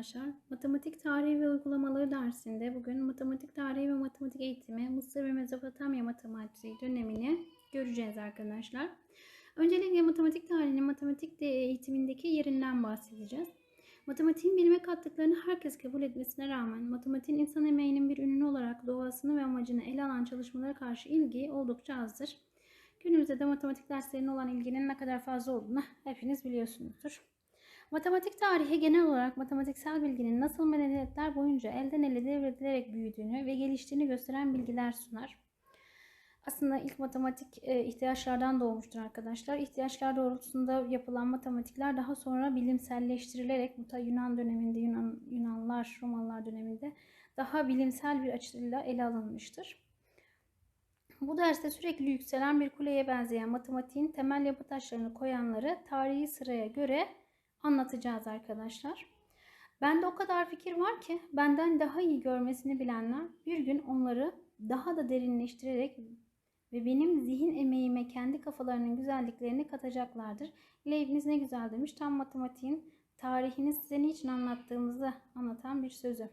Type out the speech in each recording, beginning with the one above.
arkadaşlar. Matematik tarihi ve uygulamaları dersinde bugün matematik tarihi ve matematik eğitimi Mısır ve Mezopotamya matematiği dönemini göreceğiz arkadaşlar. Öncelikle matematik tarihinin matematik de eğitimindeki yerinden bahsedeceğiz. Matematiğin bilime kattıklarını herkes kabul etmesine rağmen matematiğin insan emeğinin bir ürünü olarak doğasını ve amacını ele alan çalışmalara karşı ilgi oldukça azdır. Günümüzde de matematik derslerine olan ilginin ne kadar fazla olduğunu hepiniz biliyorsunuzdur. Matematik tarihi genel olarak matematiksel bilginin nasıl medeniyetler boyunca elden ele devredilerek büyüdüğünü ve geliştiğini gösteren bilgiler sunar. Aslında ilk matematik e, ihtiyaçlardan doğmuştur arkadaşlar. İhtiyaçlar doğrultusunda yapılan matematikler daha sonra bilimselleştirilerek bu Yunan döneminde, Yunan, Yunanlar, Romalılar döneminde daha bilimsel bir açıyla ele alınmıştır. Bu derste sürekli yükselen bir kuleye benzeyen matematiğin temel yapı taşlarını koyanları tarihi sıraya göre anlatacağız arkadaşlar. Bende o kadar fikir var ki benden daha iyi görmesini bilenler bir gün onları daha da derinleştirerek ve benim zihin emeğime kendi kafalarının güzelliklerini katacaklardır. Leibniz ne güzel demiş. Tam matematiğin tarihini size niçin anlattığımızı anlatan bir sözü.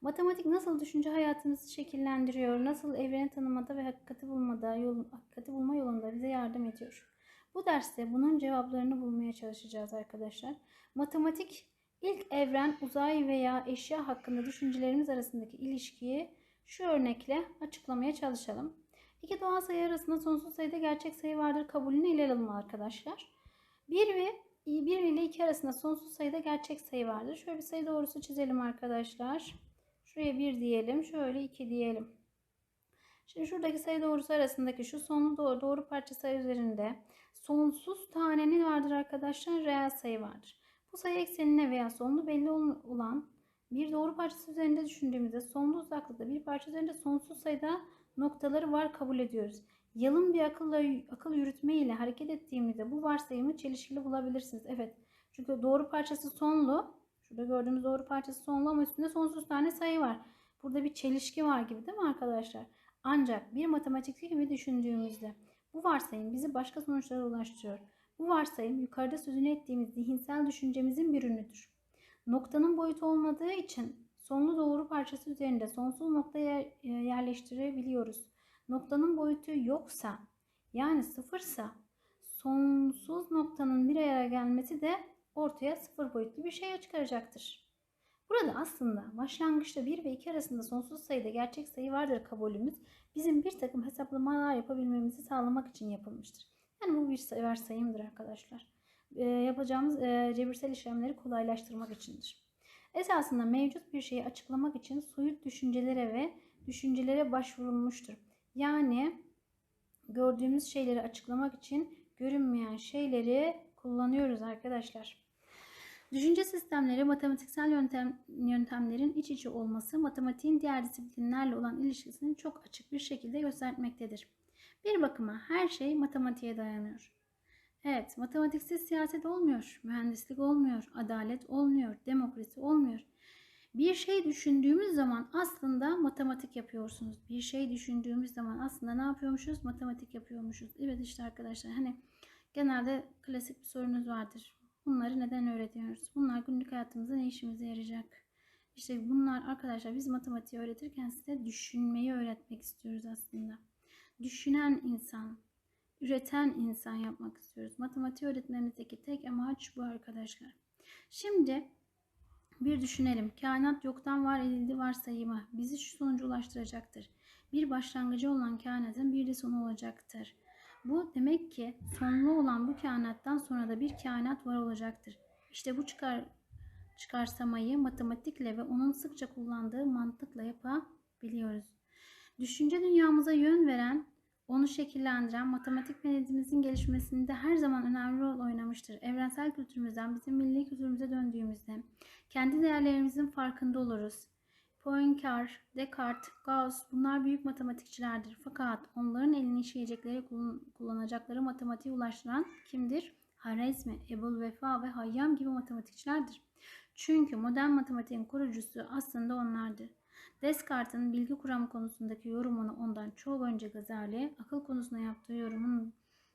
Matematik nasıl düşünce hayatımızı şekillendiriyor, nasıl evreni tanımada ve hakikati bulmada, yol, hakikati bulma yolunda bize yardım ediyor. Bu derste bunun cevaplarını bulmaya çalışacağız arkadaşlar. Matematik ilk evren, uzay veya eşya hakkında düşüncelerimiz arasındaki ilişkiyi şu örnekle açıklamaya çalışalım. İki doğal sayı arasında sonsuz sayıda gerçek sayı vardır kabulünü ele alalım arkadaşlar. 1 ve 1 ile 2 arasında sonsuz sayıda gerçek sayı vardır. Şöyle bir sayı doğrusu çizelim arkadaşlar. Şuraya 1 diyelim. Şöyle 2 diyelim. Şimdi şuradaki sayı doğrusu arasındaki şu sonlu doğru, doğru parçası üzerinde sonsuz tane ne vardır arkadaşlar? Reel sayı vardır. Bu sayı eksenine veya sonlu belli olan bir doğru parçası üzerinde düşündüğümüzde sonlu uzaklıkta bir parça üzerinde sonsuz sayıda noktaları var kabul ediyoruz. Yalın bir akılla akıl yürütme ile hareket ettiğimizde bu varsayımı çelişkili bulabilirsiniz. Evet. Çünkü doğru parçası sonlu. Şurada gördüğümüz doğru parçası sonlu ama üstünde sonsuz tane sayı var. Burada bir çelişki var gibi değil mi arkadaşlar? Ancak bir matematikçi gibi düşündüğümüzde bu varsayım bizi başka sonuçlara ulaştırıyor. Bu varsayım yukarıda sözünü ettiğimiz zihinsel düşüncemizin bir ürünüdür. Noktanın boyutu olmadığı için sonlu doğru parçası üzerinde sonsuz noktaya e, yerleştirebiliyoruz. Noktanın boyutu yoksa yani sıfırsa sonsuz noktanın bir araya gelmesi de ortaya sıfır boyutlu bir şey çıkaracaktır. Burada aslında başlangıçta 1 ve 2 arasında sonsuz sayıda gerçek sayı vardır kabulümüz bizim bir takım hesaplamalar yapabilmemizi sağlamak için yapılmıştır. Yani bu bir varsayımdır arkadaşlar. E, yapacağımız e, cebirsel işlemleri kolaylaştırmak içindir. Esasında mevcut bir şeyi açıklamak için soyut düşüncelere ve düşüncelere başvurulmuştur. Yani gördüğümüz şeyleri açıklamak için görünmeyen şeyleri kullanıyoruz arkadaşlar. Düşünce sistemleri matematiksel yöntem, yöntemlerin iç içe olması matematiğin diğer disiplinlerle olan ilişkisini çok açık bir şekilde göstermektedir. Bir bakıma her şey matematiğe dayanıyor. Evet, matematiksiz siyaset olmuyor, mühendislik olmuyor, adalet olmuyor, demokrasi olmuyor. Bir şey düşündüğümüz zaman aslında matematik yapıyorsunuz. Bir şey düşündüğümüz zaman aslında ne yapıyormuşuz? Matematik yapıyormuşuz. Evet işte arkadaşlar hani genelde klasik bir sorunuz vardır. Bunları neden öğretiyoruz? Bunlar günlük hayatımızda ne işimize yarayacak? İşte bunlar arkadaşlar biz matematiği öğretirken size düşünmeyi öğretmek istiyoruz aslında. Düşünen insan, üreten insan yapmak istiyoruz. Matematiği öğretmemizdeki tek amaç bu arkadaşlar. Şimdi bir düşünelim. Kainat yoktan var edildi varsayımı bizi şu sonuca ulaştıracaktır. Bir başlangıcı olan kainatın bir de sonu olacaktır. Bu demek ki sonlu olan bu kainattan sonra da bir kainat var olacaktır. İşte bu çıkar çıkarsamayı matematikle ve onun sıkça kullandığı mantıkla yapabiliyoruz. Düşünce dünyamıza yön veren onu şekillendiren matematik medeniyemizin gelişmesinde her zaman önemli rol oynamıştır. Evrensel kültürümüzden bizim milli kültürümüze döndüğümüzde kendi değerlerimizin farkında oluruz. Poincare, Descartes, Gauss bunlar büyük matematikçilerdir. Fakat onların elini işleyecekleri, kullanacakları matematiğe ulaştıran kimdir? Harizmi, Ebul Vefa ve Hayyam gibi matematikçilerdir. Çünkü modern matematiğin kurucusu aslında onlardır. Descartes'in bilgi kuramı konusundaki yorumunu ondan çok önce Gazali, akıl konusunda yaptığı yorumun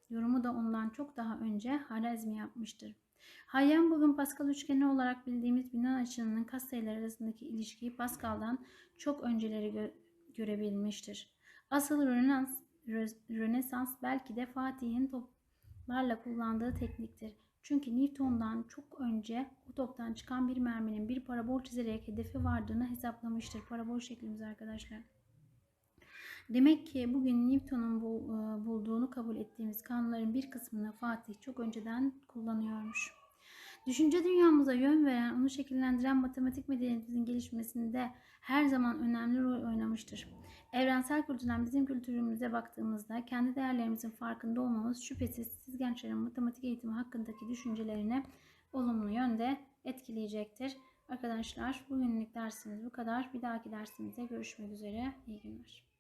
yorumu da ondan çok daha önce Harizmi yapmıştır. Hayyan bugün Pascal üçgeni olarak bildiğimiz binen açının katsayıları arasındaki ilişkiyi Pascal'dan çok önceleri gö- görebilmiştir. Asıl Rönesans, Rö- Rönesans belki de Fatih'in toplarla kullandığı tekniktir. Çünkü Newton'dan çok önce o toptan çıkan bir merminin bir parabol çizerek hedefi vardığını hesaplamıştır. Parabol şeklimiz arkadaşlar. Demek ki bugün Newton'un e, bulduğunu kabul ettiğimiz kanunların bir kısmını Fatih çok önceden kullanıyormuş. Düşünce dünyamıza yön veren, onu şekillendiren matematik medeniyetimizin gelişmesinde her zaman önemli rol oynamıştır. Evrensel kültürden bizim kültürümüze baktığımızda kendi değerlerimizin farkında olmamız şüphesiz siz gençlerin matematik eğitimi hakkındaki düşüncelerini olumlu yönde etkileyecektir. Arkadaşlar bugünlük dersimiz bu kadar. Bir dahaki dersimizde görüşmek üzere. İyi günler.